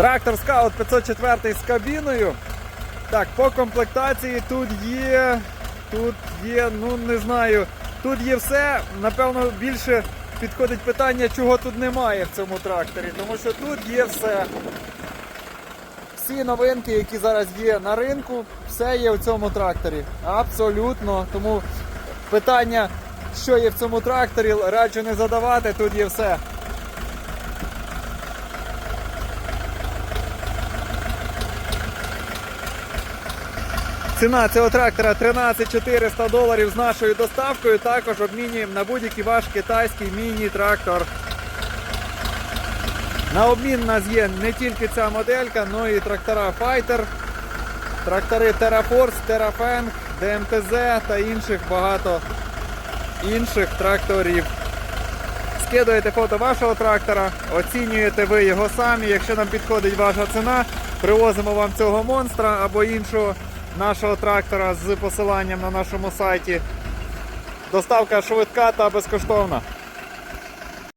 Трактор Scout 504 з кабіною. Так, по комплектації тут є. Тут є, ну не знаю. Тут є все. Напевно, більше підходить питання, чого тут немає в цьому тракторі. Тому що тут є все. Всі новинки, які зараз є на ринку, все є в цьому тракторі. Абсолютно. Тому питання, що є в цьому тракторі, раджу не задавати, тут є все. Ціна цього трактора 13 400 доларів з нашою доставкою. Також обмінюємо на будь-який ваш китайський міні-трактор. На обмін у нас є не тільки ця моделька, але і трактора Fighter, трактори TerraForce, TerraFang, DMTZ та інших багато інших тракторів. Скидуєте фото вашого трактора, оцінюєте ви його самі. Якщо нам підходить ваша ціна, привозимо вам цього монстра або іншого нашого трактора з посиланням на нашому сайті. Доставка швидка та безкоштовна.